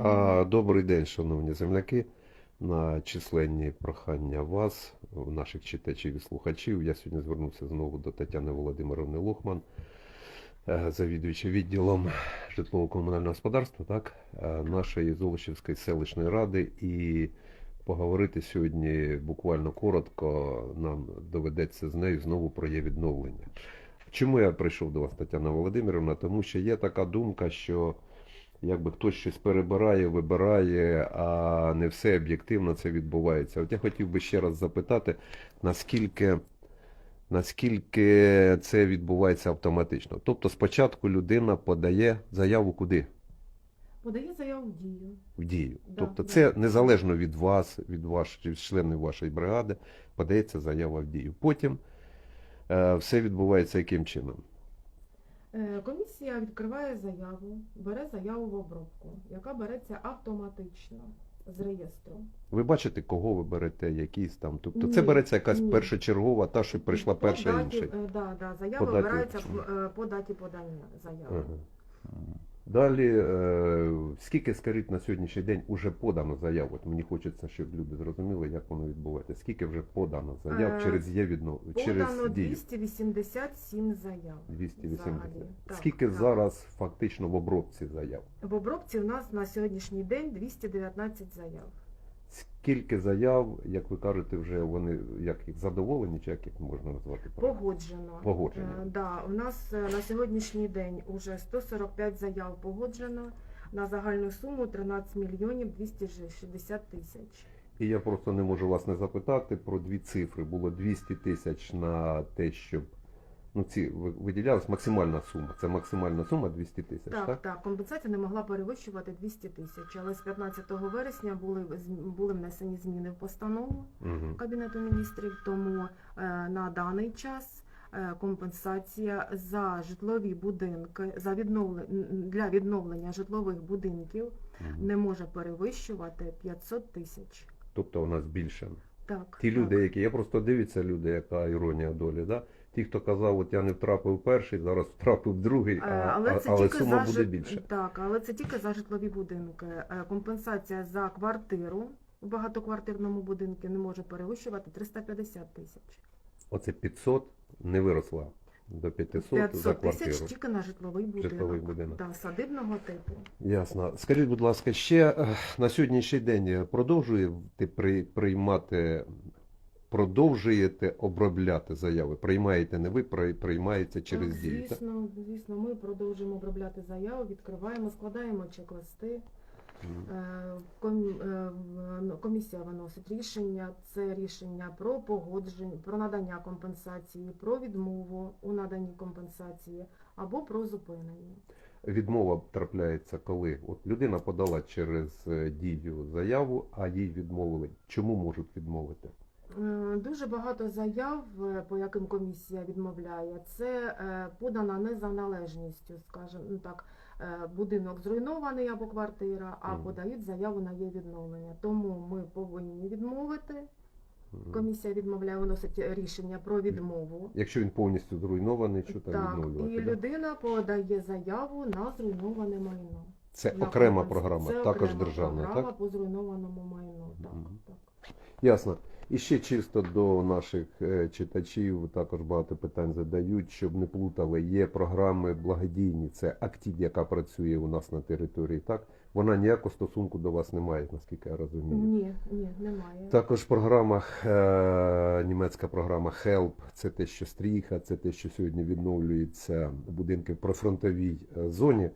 А, добрий день, шановні земляки. На численні прохання вас, наших читачів і слухачів. Я сьогодні звернувся знову до Тетяни Володимировни Лохман, е, завідуючи відділом житлово-комунального господарства, так, е, нашої Золочівської селищної ради. І поговорити сьогодні буквально коротко нам доведеться з нею знову про її відновлення. Чому я прийшов до вас, Тетяна Володимирівна? Тому що є така думка, що якби хтось щось перебирає, вибирає, а не все об'єктивно це відбувається. От я хотів би ще раз запитати, наскільки, наскільки це відбувається автоматично. Тобто спочатку людина подає заяву куди? Подає заяву в дію. В дію. Да, тобто да. це незалежно від вас, від ваших від членів вашої бригади, подається заява в дію. Потім е, все відбувається яким чином? Е, Комісія відкриває заяву, бере заяву в обробку, яка береться автоматично з реєстру. Ви бачите, кого ви берете, якісь там. Тобто це Ні, береться якась ні. першочергова, та, що прийшла перша інша. Так, Да, да, заява По даті. обирається в- е, по даті подання заяви. Ага. Далі, е, скільки, скажіть, на сьогоднішній день уже подано заяв? От мені хочеться, щоб люди зрозуміли, як воно відбувається. Скільки вже подано заяв Е, через є відно... через Подано дію? 287 заяв. 280. взагалі. Так, Скільки так. зараз фактично в обробці заяв? В обробці у нас на сьогоднішній день 219 заяв. Скільки заяв, як ви кажете, вже вони як їх задоволені, чи як їх можна назвати? Погоджено. Погоджено. Е, да, у нас е, на сьогоднішній день уже 145 заяв погоджено на загальну суму 13 мільйонів 260 тисяч. І я просто не можу вас не запитати про дві цифри. Було 200 тисяч на те, щоб ну ці ви- виділялась максимальна сума. Це максимальна сума 200 тисяч, так? Так, так, компенсація не могла перевищувати 200 тисяч, але з 15 вересня були, були внесені зміни в постанову Угу. Кабінету міністрів, тому е, на даний час е, компенсація за житлові будинки, за відновлення для відновлення житлових будинків не може перевищувати 500 тисяч. Тобто вона збільшена. Так, Ті так. люди, які я просто дивіться, люди, яка іронія долі, да? Ті, хто казав, от я не втрапив перший, зараз втрапив другий, а, Е, але, це але сума за буде більше. Так, але це тільки за житлові будинки. Е, Компенсація за квартиру в багатоквартирному будинку не може перевищувати 350 тисяч. Оце 500 не виросла до 500, за 500 квартиру. тисяч тільки на житловий будинок. Житловий будинок. Да, садибного типу. Ясно. Скажіть, будь ласка, ще е, на сьогоднішній день продовжуєте при, приймати, продовжуєте обробляти заяви? Приймаєте не ви, при- приймаєте через так, дію. так? звісно, звісно, ми продовжуємо обробляти заяви, відкриваємо, складаємо чек-листи. Е, е, Комісія виносить рішення. Це рішення про погодження, про надання компенсації, про відмову у наданні компенсації або про зупинення. Відмова трапляється коли? От людина подала через е, дію заяву, а їй відмовили. Чому можуть відмовити? Е, Дуже багато заяв, е, по яким комісія відмовляє, це е, подана не за належністю, скажімо ну так, будинок зруйнований або квартира, а подають заяву на її відновлення. Тому ми повинні відмовити. Комісія відмовляє, виносить рішення про відмову. Якщо він повністю зруйнований, що там Так, відновлювати? і да? людина подає заяву на зруйноване майно. Це На окрема програма, Це також окрема державна, програма так? по зруйнованому майну. Так, Мгм. так. Ясно. І ще чисто до наших е, читачів також багато питань задають, щоб не плутали. Є програми благодійні, це актив, яка працює у нас на території. Так вона ніякого стосунку до вас не має, наскільки я розумію. Ні, ні, немає. Також в програмах е, німецька програма HELP, це те, що стріха, це те, що сьогодні відновлюються будинки в прифронтовій е, зоні.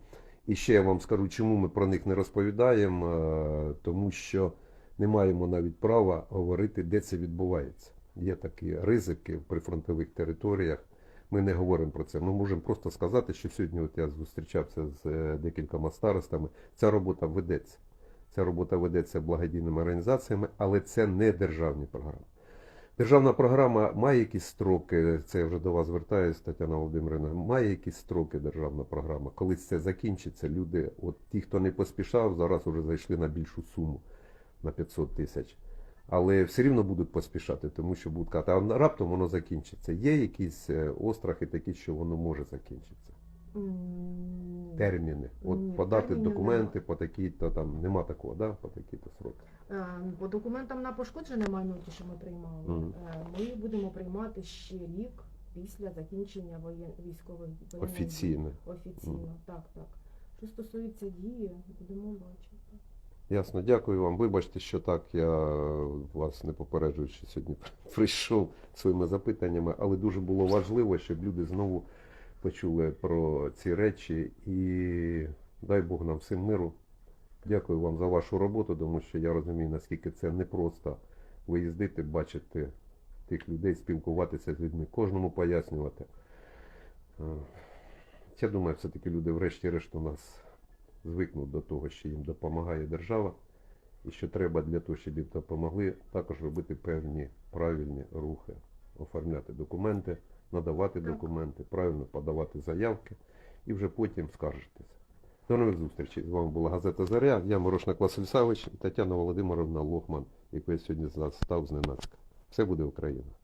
І ще я вам скажу, чому ми про них не розповідаємо, тому що не маємо навіть права говорити, де це відбувається. Є такі ризики в прифронтових територіях. Ми не говоримо про це. Ми можемо просто сказати, що сьогодні, от я зустрічався з е, декількома старостами, ця робота ведеться. Ця робота ведеться благодійними організаціями, але це не державні програми. Державна програма має якісь строки, це я вже до вас звертаюся, Тетяна Володимирівна, має якісь строки державна програма. Коли це закінчиться, люди, от ті, хто не поспішав, зараз вже зайшли на більшу суму на 500 тисяч. Але все рівно будуть поспішати, тому що будуть казати, а раптом воно закінчиться. Є якісь е, острахи такі, що воно може закінчитися. Терміни. От Ні, подати термінів документи по такій-то там нема такого, да? по такій-то сроки. Е, По документам на пошкоджене майно, ті, що ми приймали, Мгм. е, ми будемо приймати ще рік після закінчення воєн... військових воєнних дій. Офіційне. Офіційно, так, так. Що стосується дії, будемо бачити. Ясно, дякую вам. Вибачте, що так я вас не попереджуючи сьогодні прийшов своїми запитаннями, але дуже було важливо, щоб люди знову почули про ці речі і дай Бог нам всім миру. Дякую вам за вашу роботу, тому що я розумію, наскільки це непросто виїздити, бачити тих людей, спілкуватися з людьми, кожному пояснювати. Е, Я думаю, все-таки люди врешті-решт у нас звикнуть до того, що їм допомагає держава, і що треба для того, щоб їм допомогли, також робити певні правильні рухи, оформляти документи, надавати документи, правильно подавати заявки і вже потім скаржитися. До нових зустрічей. З вами була газета Заря. Я Морошник Василь Савич і Тетяна Володимировна Лохман, яку я сьогодні застав зненацька. Все буде Україна.